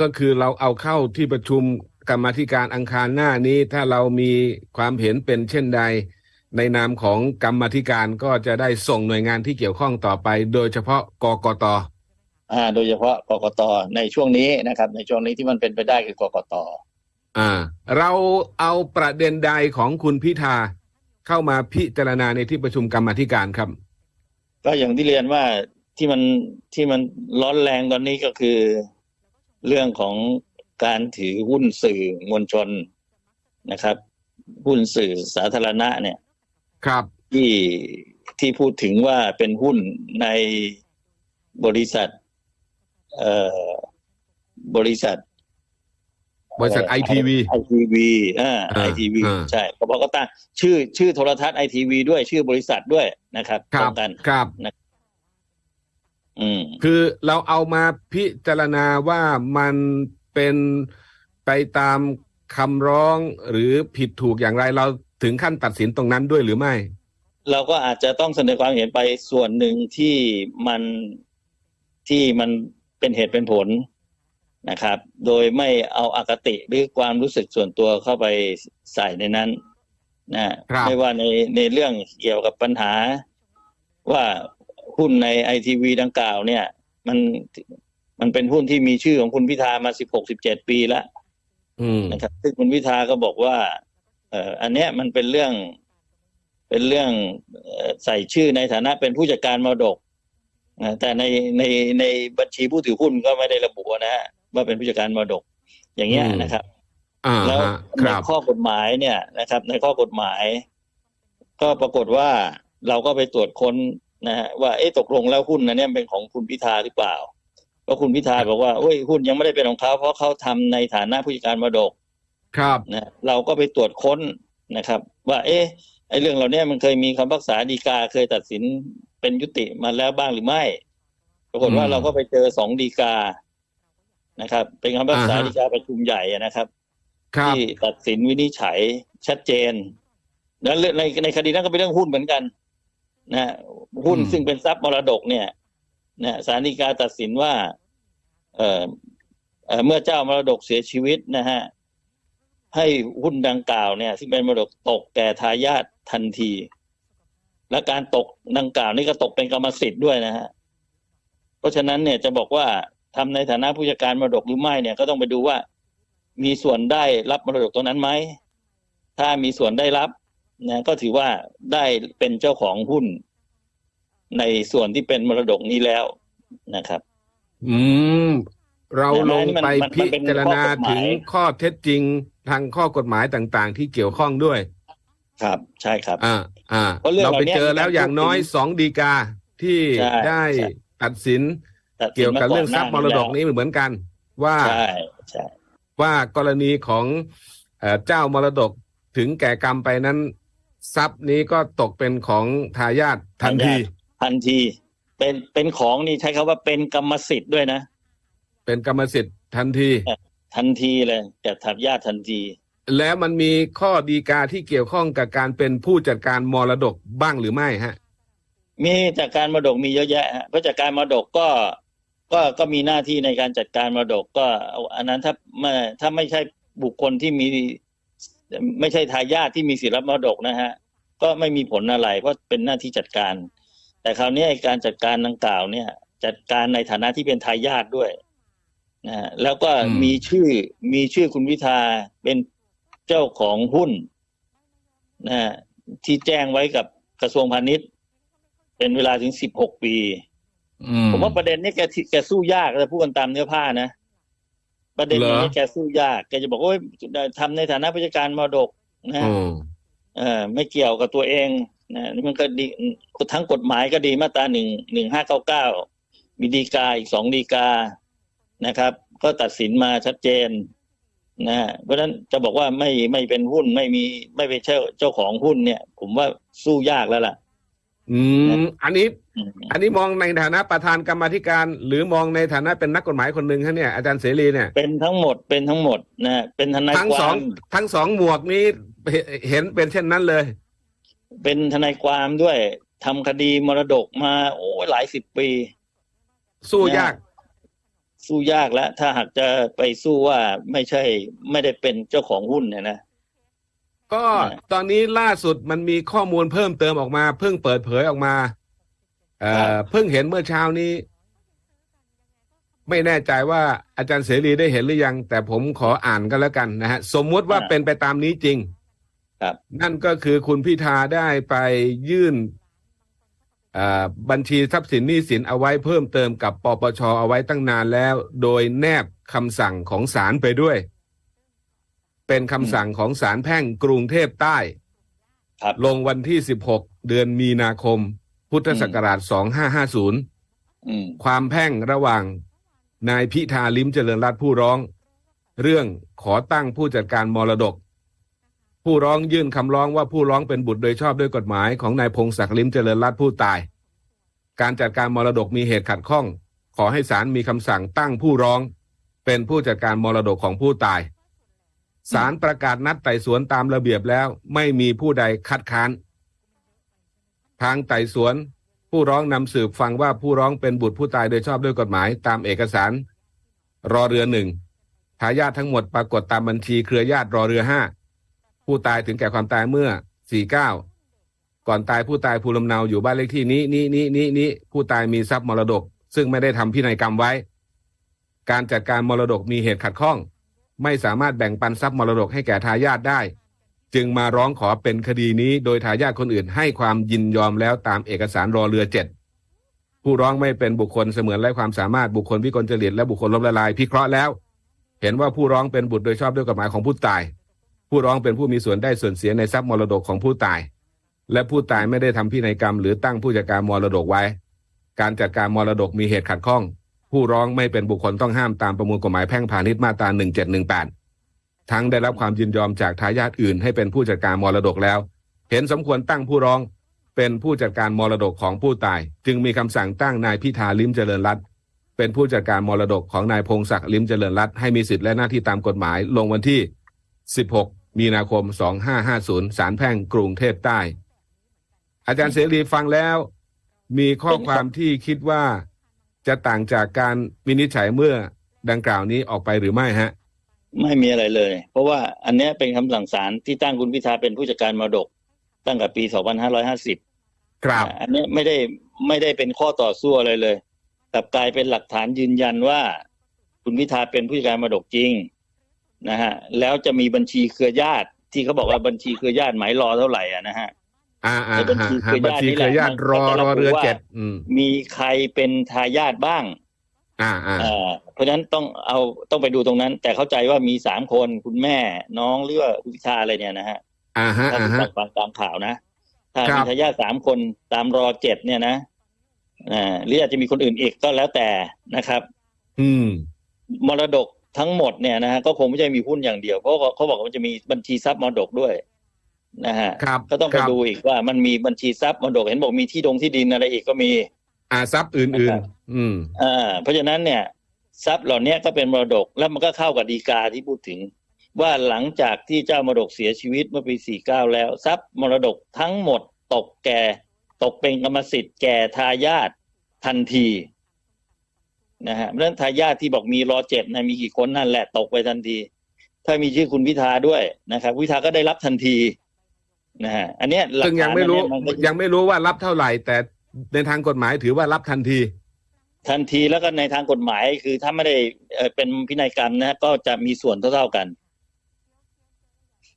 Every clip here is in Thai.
ก็คือเราเอาเข้าที่ประชุมกรรมาธิการอังคารหน้านี้ ถ้าเรามีความเห็นเป็นเช่นใด ในนามของกรรมาธิการก็จะได้ส่งหน่วยงานที่เกี่ยวข้องต่อไป โดยเฉพาะกกตอ่า โดยเฉพาะกกตในช่วงนี้นะครับ ในช่วงนี้ที่มันเป็นไปได้คือกกตอ่า เราเอาประเด็นใดของคุณพิธาเข้ามาพิจารณาในที่ประชุมกรรมาธิการครับ ก็อย่างที่เรียนว่าที่มันที่มันร้อนแรงตอนนี้ก็คือ เรื่องของการถือหุ้นสื่อมวลชนนะครับ หุ้นสื่อสาธารณะเนี่ย ครับที่ที่พูดถึงว่าเป็นหุ้นในบริษัท เอ่อบริษัท บริษัทไอทีวีไอทีวีอ่าอ่าไอทีวีอ่าใช่เขาบอกก็ตั้งชื่อชื่อโทรทัศน์ไอทีวีด้วยชื่อบริษัทด้วยนะครับคตรัรบงกันครับอืม คือเราเอามาพิจารณาว่ามันเป็นไปตามคำร้องหรือผิดถูกอย่างไรเราถึงขั้นตัดสินตรงนั้นด้วยหรือไม่ เราก็อาจจะต้องเสนอความเห็นไปส่วนหนึ่งที่มันที่มันเป็นเหตุเป็นผลนะครับ โดยไม่เอาอาคติหรือความรู้สึกส่วนตัวเข้าไปใส่ในนั้นนะครับไม่ว่าในในเรื่องเกี่ยวกับปัญหาว่า หุ้นในไอทีวีดังกล่าวเนี่ย มันมันเป็นหุ้นที่มีชื่อของคุณพิธามาสิบหกสิบเจ็ดปีแล้วอืมนะครับซึ่งคุณพิธาก็บอกว่า เอ่ออันเนี้ยมันเป็นเรื่อง เป็นเรื่องเอ่อใส่ชื่อในฐานะเป็นผู้จัดการมรดกนะแต่ในในในบัญชีผู้ถือหุ้นก็ไม่ได้ระบุนะฮะว่าเป็นผู้จัดการมรดก อย่างเงี้ยอืมนะครับอ่าแล้วฮะคในรับข้อกฎหมายเนี่ยนะครับ ในข้อกฎหมาย ก็ปรากฏว่าเราก็ไปตรวจค้น นะฮะว่าเอ๊ะตกลงแล้วหุ้นอันเนี้ยเป็นของคุณพิธาหรือเปล่าเพราะคุณพิธาบอกว่าโอ้ยหุ้นยังไม่ได้เป็นของเขาเพราะเขาทำในฐานะผู้จัดการมรดกครับนะเราก็ไปตรวจค้นนะครับ ว่า เอ๊ะไอ้เรื่องเหล่านี้มันเคยมีคำพิพักษาดีกาเคยตัดสินเป็นยุติมาแล้วบ้างหรือไม่ ปรากฏว่าอืมเราก็ไปเจอสองดีกานะครับ เป็นคำพิพากษาอ่าฮะดีกาประชุมใหญ่อะนะครับครับที่ตัดสินวินิจฉัยชัดเจนแล้วเรื่องในในคดีนั้นก็เป็นเรื่องหุ้นเหมือนกัน นะหุ้นอืมซึ่งเป็นทรัพย์มรดกเนี่ยนะศาลฎีกาตัดสินว่า เอ่อเอ่อเมื่อเจ้ามรดกเสียชีวิตนะฮะให้หุ้นดังกล่าวเนี่ย ซึ่งเป็นมรดกตกแก่ทายาททันที และการตกดังกล่าวนี่ก็ตกเป็นกรรมสิทธิ์ด้วยนะฮะเพราะฉะนั้นเนี่ยจะบอกว่าทำในฐานะผู้จัดการมรดกหรือไม่เนี่ยก็ต้องไปดูว่า มีส่วนได้รับมรดกตรงนั้นไหมถ้ามีส่วนได้รับ นะก็ถือว่าได้เป็นเจ้าของหุ้น ในส่วนที่เป็นมรดกนี้แล้วนะครับ อืม เราลงไปมันพิมันเป็นจารณาข้อกฎหมายถึงข้อเท็จจริงทางข้อกฎหมายต่าง ๆ ที่เกี่ยวข้องด้วย ครับ ใช่ครับ อ่า อ่าเพราะเรื่องเราไปเหล่านี้เจอแล้วอย่างน้อยมีการพูดถึงสองดีกาที่ใช่ได้ใช่ตัดสินตัดสิน เกี่ยวกับมาเรื่องทรัพย์มรดกนี้เหมือนกัน ว่าใช่ใช่ว่ากรณีของเอ่อเจ้ามรดกถึงแก่กรรมไปนั้น ทรัพย์นี้ก็ตกเป็นของทายาททันที ทันที เป็นเป็นของนี่ใช้คาว่าเป็นกรรมสิทธิ์ด้วยนะ เป็นกรรมสิทธิ์ทันที ทันทีเลยแก่ทายาททันที แล้วมันมีข้อดีกาที่เกี่ยวข้องกับการเป็นผู้จัดการมรดกบ้างหรือไม่ฮะ มีจากการมรดกมีเยอะแยะฮะเพราะจากการมรดกก็ก็ก็มีหน้าที่ในการจัดการมรดกก็เอาอันนั้นถ้าไม่ถ้าไม่ใช่บุคคลที่มี ไม่ใช่ทายาทที่มีสิทธิรับมรดกนะฮะก็ไม่มีผลอะไรเพราะเป็นหน้าที่จัดการ แต่คราวนี้ไอ้การจัดการดังกล่าวเนี่ย จัดการในฐานะที่เป็นทายาทด้วยนะฮะแล้วก็อืมมีชื่อมีชื่อคุณวิทาเป็นเจ้าของหุ้นนะฮะที่แจ้งไว้กับกระทรวงพาณิชย์ เป็นเวลาถึงสิบหกปีอืมผมว่าประเด็นนี้แกที่แกสู้ยากแต่พูดกันตามเนื้อผ้านะ ประเด็นเหรอนี้แกสู้ยากแกจะบอกว่าโอ้ยทำในฐานะผู้จัดการมรดกนะอืมเออไม่เกี่ยวกับตัวเองนะนี่มันก็ดีทั้งกฎหมายก็ดีมาตราหนึ่งหนึ่งห้าเก้าเก้ามีดีกาอีกสองดีกานะครับ ก็ตัดสินมาชัดเจนนะฮะเพราะฉะนั้นจะบอกว่าไม่ไม่เป็นหุ้นไม่มีไม่เป็นเจ้าเจ้าของหุ้นเนี่ย ผมว่าสู้ยากแล้วล่ะ อืมอันนี้อืมอันนี้มองในฐานะประธานกรรมาธิการ หรือมองในฐานะเป็นนักกฎหมายคนหนึ่งฮะเนี่ยอาจารย์เสรีเนี่ยเป็นทั้งหมดเป็นทั้งหมดนะฮะเป็นทนายทั้งคสอวางมทั้งสองหมวกนี้เห็นเห็นเป็นเช่นนั้นเลย เป็นทนายความด้วยทำคดีมรดกมา โอ้หลายสิบปี สู้ยาก สู้ยากแล้วถ้าหากจะไปสู้ว่าไม่ใช่ไม่ได้เป็นเจ้าของหุ้นเนี่ยนะ ก็นะตอนนี้ล่าสุดมันมีข้อมูลเพิ่มเติมออกมา เพิ่งเปิดเผยออกมา เอ่อเพิ่งเห็นเมื่อเช้านี้ ไม่แน่ใจว่าอาจารย์เสรีได้เห็นหรือยัง แต่ผมขออ่านก็แล้วกันนะฮะ สมมุติว่าเป็นไปตามนี้จริง ครับ นั่นก็คือคุณพิธาได้ไปยื่นเอ่อบัญชีทรัพย์สินหนี้สินเอาไว้เพิ่มเติมกับปปชเอาไว้ตั้งนานแล้ว โดยแนบคำสั่งของศาลไปด้วย เป็นคำสั่งของศาลแพ่งกรุงเทพใต้ ครับ ลงวันที่ 16 เดือนมีนาคม พุทธศักราช 2550 อืม ความแพ่งระหว่างนายพิธาลิ้มเจริญรัตน์ผู้ร้อง เรื่องขอตั้งผู้จัดการมรดก ผู้ร้องยื่นคำร้องว่าผู้ร้องเป็นบุตรโดยชอบด้วยกฎหมายของนายพงศักดิ์ลิ้มเจริญรัตน์ผู้ตาย การจัดการมรดกมีเหตุขัดข้อง ขอให้ศาลมีคำสั่งตั้งผู้ร้อง เป็นผู้จัดการมรดกของผู้ตาย ศาลประกาศนัดไต่สวนตามระเบียบแล้ว ไม่มีผู้ใดคัดค้าน ทางไต่สวน ผู้ร้องนำสืบฟังว่าผู้ร้องเป็นบุตรผู้ตายโดยชอบด้วยกฎหมาย ตามเอกสาร รอเรือหนึ่งทายาททั้งหมดปรากฏตามบัญชีเครือญาติรอเรือห้าผู้ตายถึงแก่ความตายเมื่อสี่เก้าก่อนตายผู้ตายภูลำเนาอยู่บ้านเลขที่นี้นี้นี้นี้นี้ผู้ตายมีทรัพย์มรดก ซึ่งไม่ได้ทำพินัยกรรมไว้ การจัดการมรดกมีเหตุขัดข้อง ไม่สามารถแบ่งปันทรัพย์มรดกให้แก่ทายาทได้ จึงมาร้องขอเป็นคดีนี้โดยทายาทคนอื่นให้ความยินยอมแล้วตามเอกสารรอเรือเจ็ดผู้ร้องไม่เป็นบุคคลเสมือนไร้ความสามารถบุคคลวิกลจริตและบุคคลล้มละลายพิเคราะห์แล้ว เห็นว่าผู้ร้องเป็นบุตรโดยชอบด้วยกฎหมายของผู้ตาย ผู้ร้องเป็นผู้มีส่วนได้ส่วนเสียในทรัพย์มรดกของผู้ตาย และผู้ตายไม่ได้ทำพินัยกรรม หรือตั้งผู้จัดการมรดกไว้ การจัดการมรดกมีเหตุขัดข้อง ผู้ร้องไม่เป็นบุคคลต้องห้ามตามประมวลกฎหมายแพ่งพาณิชย์มาตรา 1718 ทั้งได้รับความยินยอมจากทายาทอื่น ให้เป็นผู้จัดการมรดกแล้ว เห็นสมควรตั้งผู้ร้องเป็นผู้จัดการมรดกของผู้ตาย จึงมีคำสั่งตั้งนายพิธาลิมเจริญรัตน์เป็นผู้จัดการมรดกของนายพงศักดิ์ลิมเจริญรัตน์ให้มีสิทธิและหน้าที่ตามกฎหมายลงวันที่ 16 มีนาคม 2550ศาลแพ่งกรุงเทพใต้ อาจารย์เสรีฟังแล้ว มีข้อความที่คิดว่า จะต่างจากการวินิจฉัยเมื่อดังกล่าวนี้ออกไปหรือไม่ฮะ ไม่มีอะไรเลย เพราะว่าอันเนี้ยเป็นคำสั่งศาลที่ตั้งคุณพิธาเป็นผู้จัดการมรดก ตั้งแต่ปี 2550ครับอันเนี้ยไม่ได้ไม่ได้เป็นข้อต่อสู้อะไรเลยกลับกลายเป็นหลักฐานยืนยันว่า คุณพิธาเป็นผู้จัดการมรดกจริงนะฮะแล้วจะมีบัญชีเครือญาติที่เขาบอกว่าบัญชีเครือญาติหมายรอเท่าไหร่อะนะฮะ อ่าอ่าในบัญฮะชีฮะเครือบัญญาติชีนี่เครือญาติแหละรอมันก็จะรอระบุเรือว่าเจ็ดอืมมีใครเป็นทายาทบ้าง อ่าอ่าเอ่อเพราะฉะนั้นต้องเอาต้องไปดูตรงนั้น แต่เข้าใจว่ามีสามคนคุณแม่น้องหรือว่าคุณพิธาอะไรเนี่ยนะฮะอ่าฮะถ้าอ่าที่ฮะฟังฟังตามข่าวนะถ้าครับมีทายาทสามคนตามรอเจ็ดเนี่ยนะอ่าหรืออาจจะมีคนอื่นอีกก็แล้วแต่นะครับ อืม มรดกทั้งหมดเนี่ยนะฮะก็คงไม่ใช่มีหุ้นอย่างเดียวเพราะว่าเขาบอกว่ามันจะมีบัญชีทรัพย์มรดกด้วย นะฮะครับก็ต้องไปครับดูอีกว่ามันมีบัญชีทรัพย์มรดกเห็นบอกมีที่ดงที่ดินอะไรอีกก็มี อ่าทรัพย์อื่นนะครับๆอืมอ่าเพราะฉะนั้นเนี่ย ทรัพย์เหล่านี้ก็เป็นมรดกแล้วมันก็เข้ากับดีกาที่พูดถึง ว่าหลังจากที่เจ้ามรดกเสียชีวิตเมื่อปี49แล้ว ทรัพย์มรดกทั้งหมดตกแก่ ตกเป็นกรรมสิทธิ์แก่ทายาททันทีนะฮะเพราะฉะนั้นทายาทที่บอกมีรอเจ็ดนะมีกี่คนนั่นแหละตกไปทันที ถ้ามีชื่อคุณพิธาด้วยนะครับพิธาก็ได้รับทันที นะฮะอันเนี้ยหลักซึ่งยังฐานไม่รู้อันเนี้ยมันก็ยังไม่รู้ว่ารับเท่าไหร่ แต่ในทางกฎหมายถือว่ารับทันที ทันทีแล้วก็ในทางกฎหมายคือถ้าไม่ได้เอ่อเป็นพินัยกรรมนะฮะก็จะมีส่วนเท่าๆกัน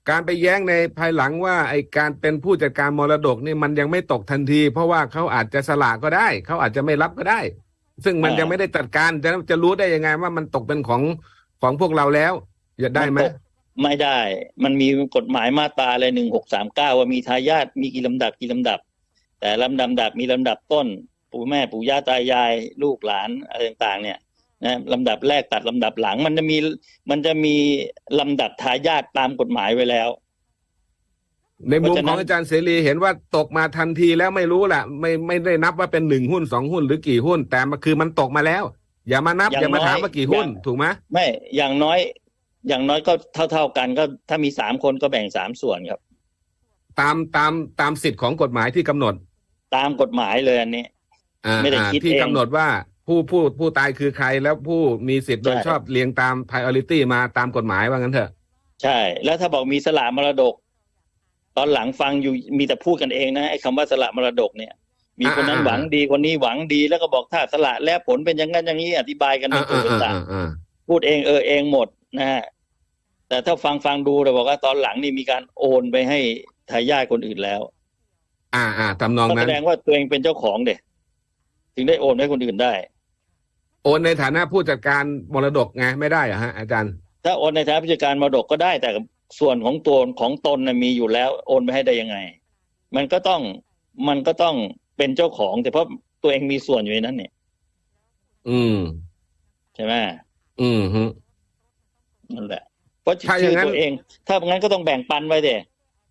การไปแย้งในภายหลังว่าไอการเป็นผู้จัดการมรดกนี่มันยังไม่ตกทันที เพราะว่าเขาอาจจะสละก็ได้ เขาอาจจะไม่รับก็ได้ ซึ่งมันอ่ายั ยังไม่ได้จัดการจะจะรู้ได้ยังไงว่ามันตกเป็นของของพวกเราแล้ว จะได้ไหมนตก ไม่ได้ มันมีกฎหมายมาตราเลยหนึ่งหกสามเก้าว่ามีทายาทมีกี่ลำดับกี่ลำดับ แต่ลำดับมีลำดับต้น ปู่แม่ปู่ย่าตายายลูกหลานอะไรต่างๆ เนี่ยนะลำดับแรกตัดลำดับหลัง มันจะมีมันจะมีลำดับทายาทตามกฎหมายไว้แล้ว ในมุมเพราะฉะขนั้อนงอาจารย์เสรีเห็นว่าตกมาทันทีแล้วไม่รู้แหละไม่ไม่ได้นับว่าเป็นหนึ่งหุ้นสองหุ้นหรือกี่หุ้น แต่มันคือมันตกมาแล้ว อย่ามานับอย่ามาถามว่ากี่หุ้นถูกไหมไม่อย่างน้อย อย่างน้อยก็เท่า ๆกันก็ถ้ามีสามคนก็แบ่งสามส่วนครับ ตามตามตามสิทธิ์ของกฎหมายที่กำหนดตามกฎหมายเลยอันนี้ อ่าไม่ได้อ่าคิดที่เองกำหนดว่าผู้ผู้ผู้ตายคือใครแล้วผู้มีสิทธิ์โดยใช่ ชอบเรียงตาม priority มาตามกฎหมายว่างั้นเถอะ ใช่ แล้วถ้าบอกมีสละมรดก ตอนหลังฟังอยู่มีแต่พูดกันเองนะไอ้คำว่าสละมรดกเนี่ย มีคนนั้นอ่า หวังดีคนนี้หวังดีแล้วก็บอกถ้าสละแล้วผลเป็นอย่างนั้นอย่างนี้อธิบายกันเป็อ่านตัวอ่าเป็นอ่าตาอ่าอ่าพูดเองเออเองหมดนะฮะ แต่ถ้าฟังฟังดูเราบอกว่าตอนหลังนี่มีการโอนไปให้ทายาทคนอื่นแล้ว อ่าอ่าทำนองก็นั้แสน ดงว่าตัวเองเป็นเจ้าของเด็ถึงได้โอนให้คนอื่นได้ โอนในฐานะผู้จัดการมรดกไงไม่ได้เหรอฮะอาจารย์ ถ้าโอนในฐานะผู้จัดการมรดกก็ได้ แต่ส่วนของตัวของตนนะมีอยู่แล้ว โอนไปให้ได้ยังไง มันก็ต้องมันก็ต้องเป็นเจ้าของ แต่เพราะตัวเองมีส่วนอยู่ในนั้นเนี่ยอืม ใช่ไหมอืมฮึนั่นแหละ เพราะถ้าอย่างนั้นชื่อตัวเอง ถ้างั้นก็ต้องแบ่งปันไว้เด็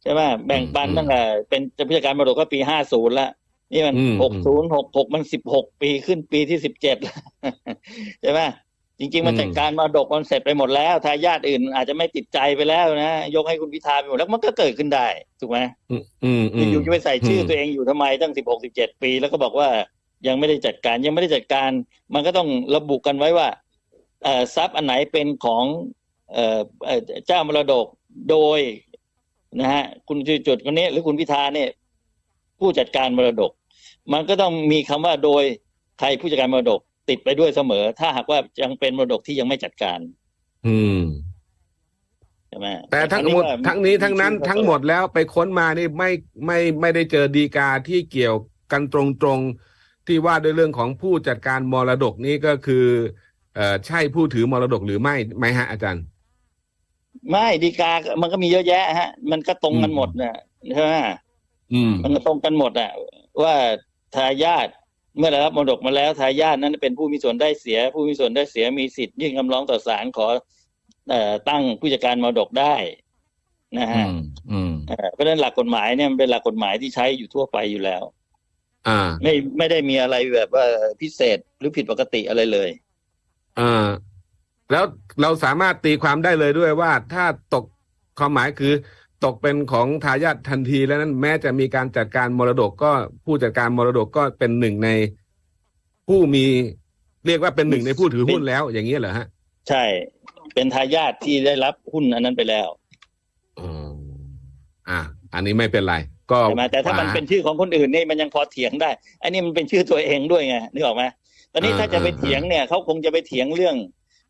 ใช่ไหมแบ่งปันอืมตั้งแต่เป็นผู้จัดการมรดกก็ปีห้าศูนย์ละนี่มันอืม หกศูนย์หกหกมันสิบหกปีขึ้นปีที่สิบเจ็ด ใช่ไหมจริง ๆ มันอืมจัดการมรดกมันเสร็จไปหมดแล้วทายาทอื่นอาจจะไม่ติดใจไปแล้วนะ ยกให้คุณพิธาไปหมดแล้วมันก็เกิดขึ้นได้ถูกไหม อืมอืมอืม อยู่ๆจะไปใส่ชื่ออมตัวเองอยู่ทำไมตั้งสิบหกสิบเจ็ดปี แล้วก็บอกว่ายังไม่ได้จัดการยังไม่ได้จัดการ มันก็ต้องระบุกันไว้ว่าเอ่อทรัพย์อันไหนเป็นของ เอ่อเอ่อเจ้ามรดกโดยนะฮะคุณจุดๆคนนี้หรือคุณพิธาเนี่ยผู้จัดการมรดก มันก็ต้องมีคำว่าโดยใครผู้จัดการมรดกติดไปด้วยเสมอ ถ้าหากว่ายังเป็นมรดกที่ยังไม่จัดการ อืมใช่ไหมแต่ทั้งคราวหมดว่าทั้งนี้ทั้งนั้นชื่อทั้งหมดแล้วไปค้นมานี่ไม่ไม่ไม่ได้เจอดีกาที่เกี่ยวกันตรงๆที่ว่าด้วยเรื่องของผู้จัดการมรดกนี่ก็คือเอ่อใช่ผู้ถือมรดกหรือไม่ไหมฮะอาจารย์ ไม่ดีกา มันก็มีเยอะแยะฮะ มันก็ตรงกันอืมหมดนะใช่ไหมอืมมันก็ตรงกันหมดอะ ว่าทายาทเมื่อได้รับมรดกมาแล้วทายาทนั้นเป็นผู้มีส่วนได้เสีย ผู้มีส่วนได้เสียมีสิทธิ์ยื่นคำร้องต่อศาลขอเอ่อตั้งผู้จัดการมรดกได้นะอืฮะมอืมเอ่อเพราะฉะนั้นหลักกฎหมายเนี่ยมันเป็นหลักกฎหมายที่ใช้อยู่ทั่วไปอยู่แล้ว อ่า ไม่ไม่ได้มีอะไรแบบว่าพิเศษหรือผิดปกติอะไรเลย อ่า แล้วเราสามารถตีความได้เลยด้วยว่าถ้าตกความหมายคือ ตกเป็นของทายาททันทีแล้วนั้นแม้จะมีการจัดการมรดกก็ผู้จัดการมรดกก็เป็นหนึ่งในผู้มีเรียกว่าเป็นหนึ่งในผู้ถือหุ้นแล้ว อย่างนี้เหรอฮะ ใช่ เป็นทายาทที่ได้รับหุ้นอันนั้นไปแล้วอืมอ่า อันนี้ไม่เป็นไร ก็ใช่ไหมแต่ถ้ามันเป็นชื่อของคนอื่นนี่มันยังพอเถียงได้ อันนี้มันเป็นชื่อตัวเองด้วยไงนึกออกไหมตอนนี้ถ้าจะไปเถียงเนี่ยเขาคงจะไปเถียงเรื่อง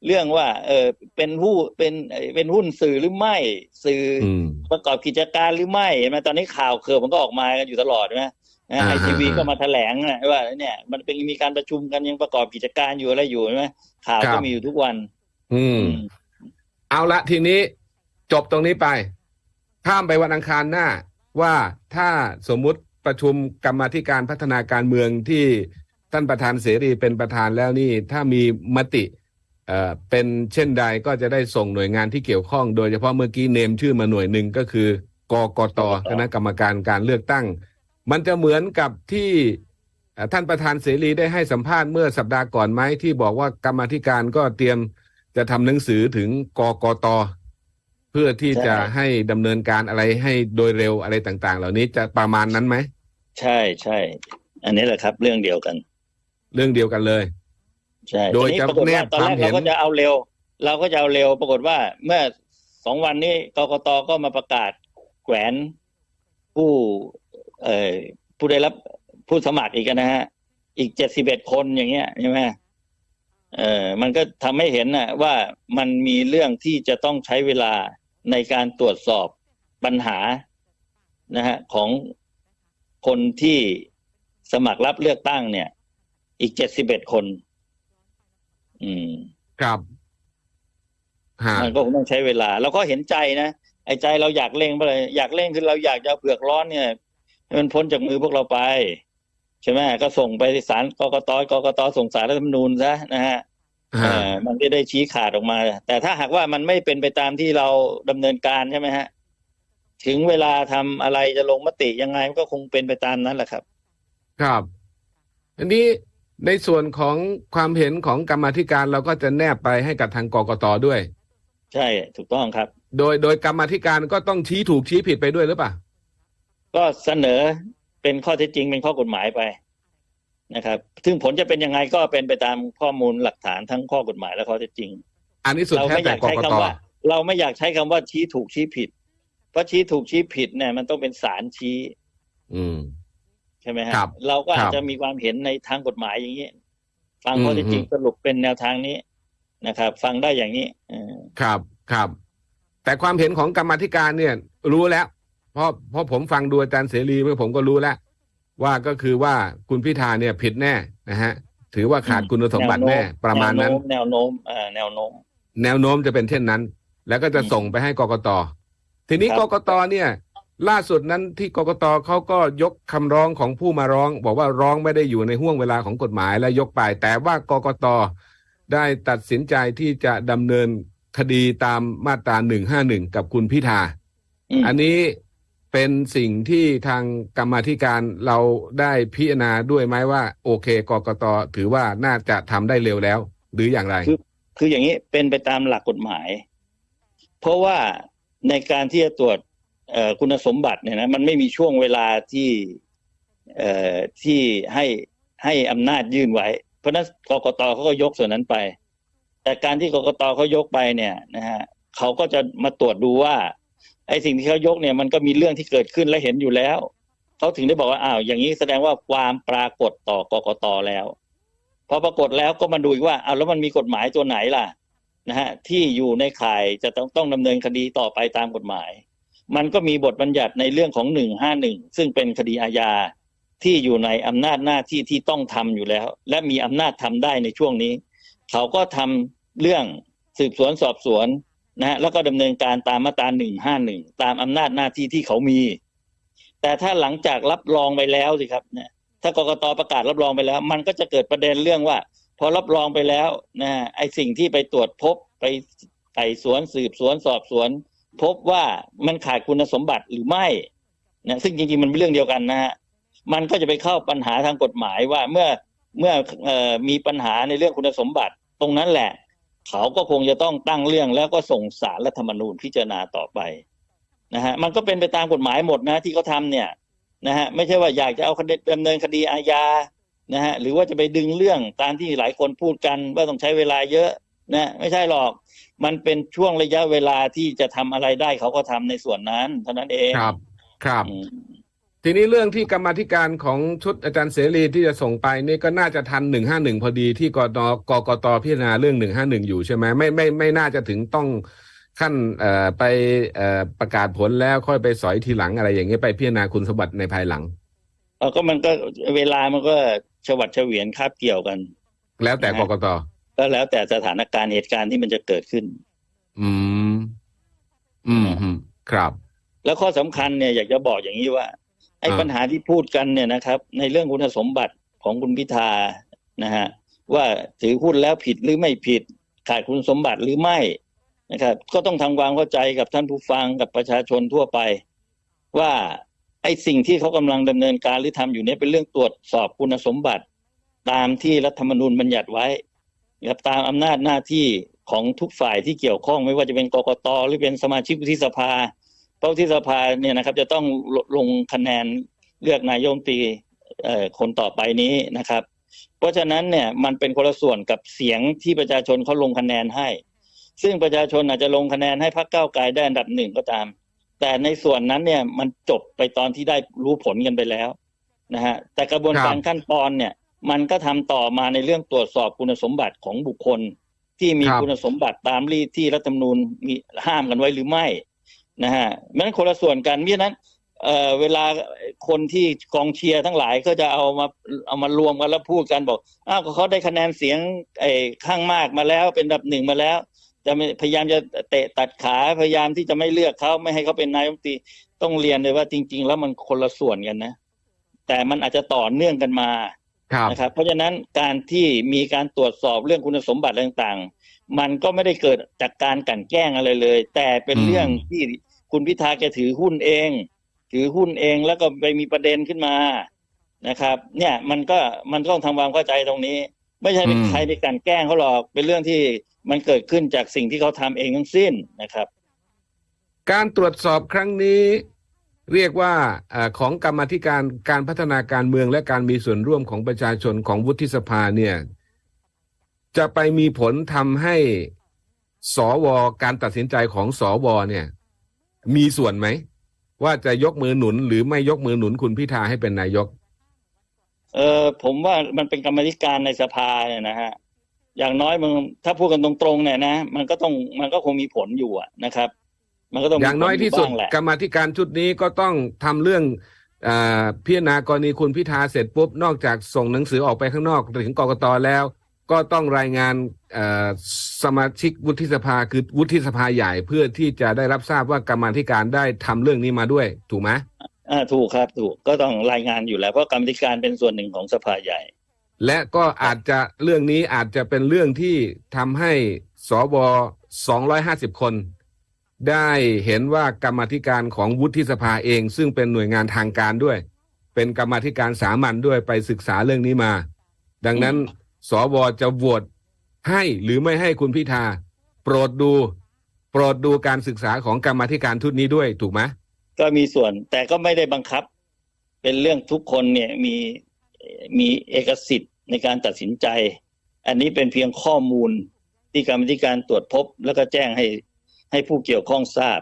เรื่องว่า เออเป็นผู้เป็นเอ่อเป็นหุ้นสื่อหรือไม่ สื่อออืมประกอบกิจการหรือไม่เห็นไหมตอนนี้ข่าวเคืองมันก็ออกมากันอยู่ตลอดใช่ไหมอ่าไอทีวีอ่าก็มาแถลงนะว่าเนี่ยมันเป็นมีการประชุมกันยังประกอบกิจการอยู่อะไรอยู่ใช่ไหมข่าวครัก็บมีอยู่ทุกวันอืมอืม เอาละทีนี้จบตรงนี้ไป ข้ามไปวันอังคารหน้า ว่าถ้าสมมุติประชุมกรรมาธิการพัฒนาการเมืองที่ท่านประธานเสรีเป็นประธานแล้วนี่ ถ้ามีมติ เอ่อเป็นเช่นใดก็จะได้ส่งหน่วยงานที่เกี่ยวข้อง โดยเฉพาะเมื่อกี้เนมชื่อมาหน่วยหนึ่งก็คือกกตคณะกรรมการการเลือกตั้ง มันจะเหมือนกับที่เอ่อท่านประธานเสรีได้ให้สัมภาษณ์เมื่อสัปดาห์ก่อนไหมที่บอกว่ากรรมาธิการก็เตรียมจะทำหนังสือถึงกกตเพื่อที่จะใช่ให้ดำเนินการอะไรให้โดยเร็วอะไรต่าง ๆ เหล่านี้จะประมาณนั้นไหมใช่ใช่อันนี้แหละครับ เรื่องเดียวกัน เรื่องเดียวกันเลย ใช่โดยทีนี้จะปรากฏแนว่าบตอนแรกความเห็เราน ก็จะเอาเร็ว เราก็จะเอาเร็ว ปรากฏว่าเมื่อสองวันนี้กกตก็มาประกาศแขวนผู้เอ่อผู้ได้รับผู้สมัครอีกนะฮะ อีกเจ็ดสิบเอ็ดคนอย่างเงี้ยใช่ไหมเอ่อมันก็ทำให้เห็นนะว่ามันมีเรื่องที่จะต้องใช้เวลาในการตรวจสอบปัญหานะฮะของคนที่สมัครรับเลือกตั้งเนี่ย อีกเจ็ดสิบเอ็ดคน อืมครับฮะมันก็คงต้องใช้เวลาเราก็เห็นใจนะไอ้ใจเราอยากเร่งไปเลยอยากเร่งคือเราอยากจะเอาเผือกร้อนเนี่ยให้มันพ้นจากมือพวกเราไป ใช่ไหมก็ส่งไปศาลกกตกกตส่งสารรัฐธรรมนูญซะนะฮะฮะเอ่อมันจะได้ชี้ขาดออกมา แต่ถ้าหากว่ามันไม่เป็นไปตามที่เราดำเนินการใช่ไหมฮะ ถึงเวลาทำอะไรจะลงมติยังไงมันก็คงเป็นไปตามนั้นแหละครับ ครับ อันนี้ ในส่วนของความเห็นของกรรมาธิการเราก็จะแนบไปให้กับทางกกตด้วย ใช่ถูกต้องครับ โดยโดยกรรมาธิการก็ต้องชี้ถูกชี้ผิดไปด้วยหรือเปล่าก็เสนอเป็นข้อเท็จจริงเป็นข้อกฎหมายไปนะครับ ซึ่งผลจะเป็นยังไงก็เป็นไปตามข้อมูลหลักฐานทั้งข้อกฎหมายและข้อเท็จจริง อันนี้สุดเราแท้ไม่อแต่ยากกใช้กคำตว่าเราไม่อยากใช้คำว่าชี้ถูกชี้ผิด เพราะชี้ถูกชี้ผิดเนี่ยมันต้องเป็นศาลชี้ อืมใช่ไหมฮะครับเราก็อาคจรับจะมีความเห็นในทางกฎหมายอย่างนี้ฟังอืมข้อเท็จจริงอืมสรุปเป็นแนวทางนี้นะครับ ฟังได้อย่างนี้เออครับครับ แต่ความเห็นของกรรมาธิการเนี่ย รู้แล้วเพราะเพราะผมฟังดูอาจารย์เสรีเมื่อผมก็รู้แล้ว ว่าก็คือว่าคุณพิธาเนี่ยผิดแน่นะฮะ ถือว่าขาดคุณสมบัติแน่ ประมาณนั้น แนวโน้มแนวโน้มเอ่อแนวโน้มแนวโน้มจะเป็นเช่นนั้น แล้วก็จะอืมส่งไปให้กกตทีนี้ครักบกตเนี่ย ล่าสุดนั้นที่กกตเขาก็ยกคำร้องของผู้มาร้อง บอกว่าร้องไม่ได้อยู่ในห่วงเวลาของกฎหมายและยกไป แต่ว่ากกตได้ตัดสินใจที่จะดำเนินคดีตามมาตรา151กับคุณพิธาอืมอันนี้เป็นสิ่งที่ทางกรรมาธิการเราได้พิจารณาด้วยไหมว่า โอเคกกตถือว่าน่าจะทำได้เร็วแล้ว หรืออย่างไร คือคืออย่างนี้เป็นไปตามหลักกฎหมาย เพราะว่าในการที่จะตรวจเอ่อ คุณสมบัติเนี่ยนะมันไม่มีช่วงเวลาที่ที่ให้ให้อำนาจยื่นไว้ เพราะฉะนั้นกกตเขาก็ยกส่วนนั้นไป แต่การที่กกตเขายกไปเนี่ยนะฮะเขาก็จะมาตรวจดูว่า ไอ้สิ่งที่เขายกเนี่ยมันก็มีเรื่องที่เกิดขึ้นและเห็นอยู่แล้วเขาถึงได้บอกว่าอ้าวอย่างนี้แสดงว่าความปรากฏต่อกกตแล้วพอปรากฏแล้วก็มาดูอีกว่าเอาแล้วมันมีกฎหมายตัวไหนล่ะนะฮะที่อยู่ในข่ายจะต้องต้องดำเนินคดีต่อไปตามกฎหมาย มันก็มีบทบัญญัติในเรื่องของหนึ่งห้าหนึ่งซึ่งเป็นคดีอาญาที่อยู่ในอำนาจหน้าที่ที่ต้องทำอยู่แล้ว และมีอำนาจทำได้ในช่วงนี้ เขาก็ทำเรื่องสืบสวนสอบสวนนะฮะแล้วก็ดำเนินการตามมาตราหนึ่งห้าหนึ่งตามอำนาจหน้าที่ที่เขามี แต่ถ้าหลังจากรับรองไปแล้วสิครับเนี่ยถ้ากรกตประกาศรับรองไปแล้ว มันก็จะเกิดประเด็นเรื่องว่า พอรับรองไปแล้วนะฮะไอ้สิ่งที่ไปตรวจพบไปไต่สวนสืบสวนสอบสวน พบว่ามันขาดคุณสมบัติหรือไม่นะซึ่งจริงๆมันเป็นเรื่องเดียวกันนะฮะมันก็จะไปเข้าปัญหาทางกฎหมายว่าเมื่อเมื่อเอ่อมีปัญหาในเรื่องคุณสมบัติ ตรงนั้นแหละ เขาก็คงจะต้องตั้งเรื่องแล้วก็ส่งสารรัฐธรรมนูญพิจารณาต่อไปนะฮะมันก็เป็นไปตามกฎหมายหมดนะที่เขาทำเนี่ยนะฮะไม่ใช่ว่าอยากจะเอาคดีดำเนินคดีอาญานะฮะหรือว่าจะไปดึงเรื่องตามที่หลายคนพูดกันว่าต้องใช้เวลาเยอะ นะไม่ใช่หรอก มันเป็นช่วงระยะเวลาที่จะทำอะไรได้เขาก็ทำในส่วนนั้นเท่านั้นเองครับครับอืมทีนี้เรื่องที่กรรมาธิการของชุดอาจารย์เสรีที่จะส่งไปนี่ก็น่าจะทันหนึ่งห้าหนึ่งพอดีที่กตกกตพิจารณาเรื่องหนึ่งห้าหนึ่งอยู่ใช่ไหมไม่ไม่ไม่น่าจะถึงต้องขั้นเอ่อไปเอ่อประกาศผลแล้วค่อยไปสอยทีหลังอะไรอย่างเงี้ยไปพิจารณาคุณสมบัติในภายหลังเออก็มันก็เวลามันก็ฉวัดเฉวียนคาบเกี่ยวกัน แล้วแต่กกต ก็แล้วแต่สถานการณ์เหตุการณ์ที่มันจะเกิดขึ้น อืม อืมอืมครับ แล้วข้อสำคัญเนี่ยอยากจะบอกอย่างนี้ว่าไอ้อ่าปัญหาที่พูดกันเนี่ยนะครับ ในเรื่องคุณสมบัติของคุณพิธานะฮะว่าถือหุ้นแล้วผิดหรือไม่ผิด ขาดคุณสมบัติหรือไม่นะครับ ก็ต้องทำความเข้าใจกับท่านผู้ฟังกับประชาชนทั่วไป ว่าไอ้สิ่งที่เขากำลังดำเนินการหรือทำอยู่เนี่ยเป็นเรื่องตรวจสอบคุณสมบัติ ตามที่รัฐธรรมนูญบัญญัติไว้ นะครับตามอำนาจหน้าที่ของทุกฝ่ายที่เกี่ยวข้อง ไม่ว่าจะเป็นกกตหรือเป็นสมาชิกวุฒิสภาเพราะวุฒิสภาเนี่ยนะครับ จะต้องลลงคะแนนเลือกนายกรัฐมนตรีเอ่อคนต่อไปนี้นะครับ เพราะฉะนั้นเนี่ยมันเป็นคนละส่วนกับเสียงที่ประชาชนเขาลงคะแนนให้ ซึ่งประชาชนอาจจะลงคะแนนให้พรรคก้าวไกลได้อันดับหนึ่งก็ตาม แต่ในส่วนนั้นเนี่ยมันจบไปตอนที่ได้รู้ผลกันไปแล้วนะฮะแต่กระบวนการครับขั้นตอนเนี่ย มันก็ทำต่อมาในเรื่องตรวจสอบคุณสมบัติของบุคคล ที่มีครับคุณสมบัติตามรีที่รัฐธรรมนูญมีห้ามกันไว้หรือไม่นะฮะมันคนละส่วนกันเพราะฉะนั้นเอ่อเวลาคนที่กองเชียร์ทั้งหลายก็จะเอามาเอามารวมกันแล้วพูดกันบอกอ้าวก็เขาได้คะแนนเสียงไอ้ข้างมากมาแล้วเป็นอันดับหนึ่งมาแล้ว จะไม่พยายามจะเตะตัดขาพยายามที่จะไม่เลือกเขาไม่ให้เขาเป็นนายกรัฐมนตรีต้องเรียนเลยว่าจริง ๆ แล้วมันคนละส่วนกันนะ แต่มันอาจจะต่อเนื่องกันมาครับ นะครับเพราะฉะนั้นการที่มีการตรวจสอบเรื่องคุณสมบัติอะไรต่างๆ มันก็ไม่ได้เกิดจากการกลั่นแกล้งอะไรเลย แต่เป็นอืมเรื่องที่คุณพิธาแกถือหุ้นเอง ถือหุ้นเองแล้วก็ไปมีประเด็นขึ้นมานะครับ เนี่ยมันก็มันต้องทำความเข้าใจตรงนี้ ไม่ใช่เป็นใครไปกลั่นแกล้งเขาหรอกเป็นเรื่องที่มันเกิดขึ้นจากสิ่งที่เขาทำเองทั้งสิ้นนะครับ การตรวจสอบครั้งนี้ เรียกว่าอของกรรมธิการการพัฒนาการเมืองและการมีส่วนร่วมของประชาชนของวุฒิสภาเนี่ยจะไปมีผลทำให้สวการตัดสินใจของสวเนี่ย มีส่วนไหม ว่าจะยกมือหนุน หรือไม่ยกมือหนุนคุณพิธาให้เป็นนายก เออผมว่ามันเป็นกรรมธิการในสภาเนี่ยนะฮะอย่างน้อยมึงถ้าพูดกันตรงๆเนี่ยนะ มันก็ต้องมันก็คงมีผลอยู่ะนะครับ มันก็ต้องมีอย่างน้อยผลที่สุดบ้างแหละกรรมาธิการชุดนี้ก็ต้องทำเรื่องเออพิจารณากรณีคุณพิธาเสร็จปุ๊บนอกจากส่งหนังสือออกไปข้างนอกถึงกกตแล้ว ก็ต้องรายงานเอ่อสมาชิกวุฒิสภาคือวุฒิสภาใหญ่เพื่อที่จะได้รับทราบว่ากรรมาธิการได้ทำเรื่องนี้มาด้วย ถูกไหมอ่าถูกครับถูกก็ต้องรายงานอยู่แล้วเพราะกรรมาธิการเป็นส่วนหนึ่งของสภาใหญ่ และก็อาจจะเรื่องนี้อาจจะเป็นเรื่องที่ทำให้สว250คน ได้เห็นว่ากรรมธิการของวุฒิสภาเอง ซึ่งเป็นหน่วยงานทางการด้วย เป็นกรรมธิการสามัญด้วยไปศึกษาเรื่องนี้มา ดังนั้นสวจะโหวตให้หรือไม่ให้คุณพิธาโปรดดู โปรดดูการศึกษาของกรรมธิการชุดนี้ด้วยถูกไหมก็มีส่วนแต่ก็ไม่ได้บังคับ เป็นเรื่องทุกคนเนี่ยมีมีเอกสิทธิ์ในการตัดสินใจ อันนี้เป็นเพียงข้อมูลที่กรรมธิการตรวจพบ แล้วก็แจ้งให้ ให้ผู้เกี่ยวข้องทราบ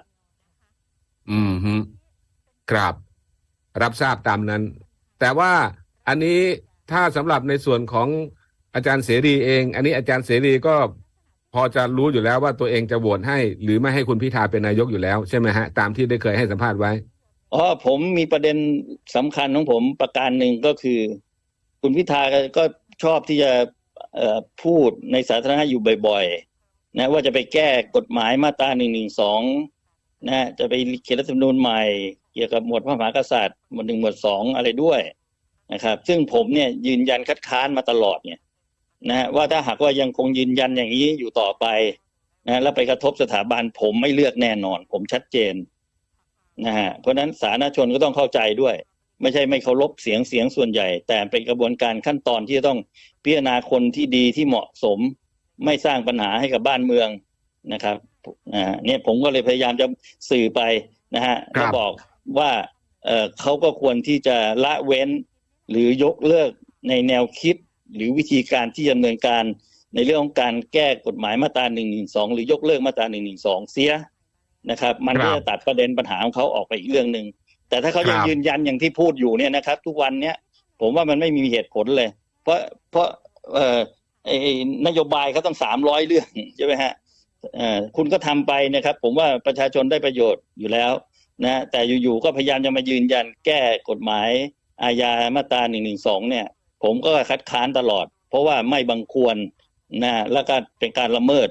อืมฮึครับ รับทราบตามนั้น แต่ว่าอันนี้ถ้าสำหรับในส่วนของอาจารย์เสรีเอง อันนี้อาจารย์เสรีก็พอจะรู้อยู่แล้วว่าตัวเองจะโหวตให้ หรือไม่ให้คุณพิธาเป็นนายกอยู่แล้วใช่ไหมฮะตามที่ได้เคยให้สัมภาษณ์ไว้อ๋อผมมีประเด็นสำคัญของผมประการหนึ่งก็คือ คุณพิธาก็ชอบที่จะเอ่อพูดในสาธารณะอยู่บ่อยๆ นะว่าจะไปแก้กฎหมายมาตราหนึ่งหนึ่งสองนะจะไปเขียนรัฐธรรมนูญใหม่ เกี่ยวกับหมวดพระมหากษัตริย์ หมวดหนึ่งหมวดสองอะไรด้วยนะครับ ซึ่งผมเนี่ยยืนยันคัดค้านมาตลอดเนี่ยนะฮะว่าถ้าหากว่ายังคงยืนยันอย่างนี้อยู่ต่อไปนะแล้วไปกระทบสถาบันผมไม่เลือกแน่นอน ผมชัดเจนนะฮะเพราะฉะนั้นสาธารณชนก็ต้องเข้าใจด้วย ไม่ใช่ไม่เคารพเสียงเสียงส่วนใหญ่ แต่เป็นกระบวนการขั้นตอนที่จะต้องพิจารณาคนที่ดีที่เหมาะสม ไม่สร้างปัญหาให้กับบ้านเมืองนะครับนะฮะเนี่ยผมก็เลยพยายามจะสื่อไปนะฮะครับแล้วบอกว่าเออเขาก็ควรที่จะละเว้น หรือยกเลิกในแนวคิด หรือวิธีการที่ดำเนินการในเรื่องของการแก้กฎหมายมาตรา1นึหรือยกเลิกมาตรา1นึเสียนะครับ มันก็ครับจะตัดประเด็นปัญหาของเขาออกไปอีกเรื่องหนึ่งแต่ถ้าเขายังครับยืนยันอย่างที่พูดอยู่เนี่ยนะครับ ทุกวันเนี้ยผมว่ามันไม่มีเหตุผลเลย เพราะเพราะเอ่อ ไอ้นโยบายเขาต้องสามร้อยเรื่องใช่ไหมฮะคุณก็ทำไปนะครับ ผมว่าประชาชนได้ประโยชน์อยู่แล้วนะแต่อยู่ๆก็พยายามจะมายืนยันแก้กฎหมายอาญามาตราหนึ่งหนึ่งสองเนี่ย ผมก็คัดค้านตลอด เพราะว่าไม่บังควรนะแล้วก็เป็นการละเมิด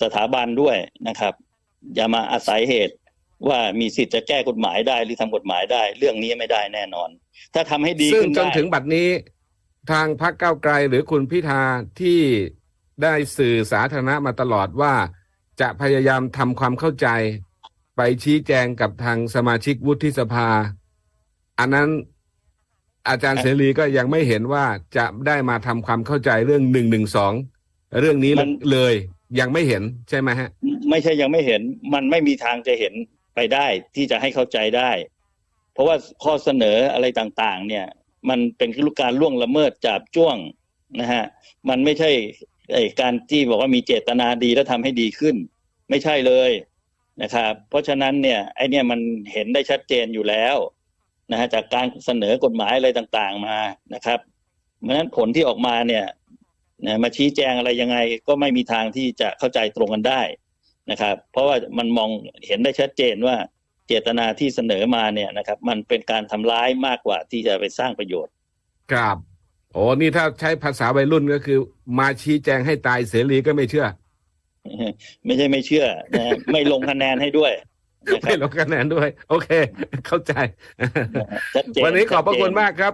สถาบันด้วยนะครับ อย่ามาอาศัยเหตุว่ามีสิทธิ์จะแก้กฎหมายได้หรือทำกฎหมายได้ เรื่องนี้ไม่ได้แน่นอน ถ้าทำให้ดีซึ่งขึ้นจนถึงบัดนี้ ทางพรรคก้าวไกลหรือคุณพิธาที่ได้สื่อสาธารณะมาตลอดว่า จะพยายามทำความเข้าใจ ไปชี้แจงกับทางสมาชิกวุฒิสภา อันนั้นอาจารย์เสรีก็ยังไม่เห็นว่าจะได้มาทำความเข้าใจเรื่องหนึ่งหนึ่งสองเรื่องนี้เลยยังไม่เห็นใช่ไหมฮะ ไม่ใช่ยังไม่เห็น มันไม่มีทางจะเห็นไปได้ที่จะให้เข้าใจได้ เพราะว่าข้อเสนออะไรต่าง ๆ เนี่ย มันเป็นการล่วงละเมิดจับจ้วงนะฮะมันไม่ใช่ไอการที่บอกว่ามีเจตนาดีแล้วทำให้ดีขึ้น ไม่ใช่เลยนะครับเพราะฉะนั้นเนี่ยไอเนี่ยมันเห็นได้ชัดเจนอยู่แล้วนะฮะจากการเสนอกฎหมายอะไรต่างๆมานะครับเพราะฉะนั้นผลที่ออกมาเนี่ยนะมาชี้แจงอะไรยังไงก็ไม่มีทางที่จะเข้าใจตรงกันได้นะครับ เพราะว่ามันมองเห็นได้ชัดเจนว่า เจตนาที่เสนอมาเนี่ยนะครับ มันเป็นการทำร้ายมากกว่าที่จะไปสร้างประโยชน์ครับโอ้นี่ถ้าใช้ภาษาวัยรุ่นก็คือ มาชี้แจงให้ตายเสรีก็ไม่เชื่อ ไม่ใช่ไม่เชื่อนะฮะไม่ลงคะแนนให้ด้วยนะคไม่รับลงคะแนนด้วย โอเค เข้าใจชัดเจนวันนี้ขอบพระคุณชัดเจนมากครับ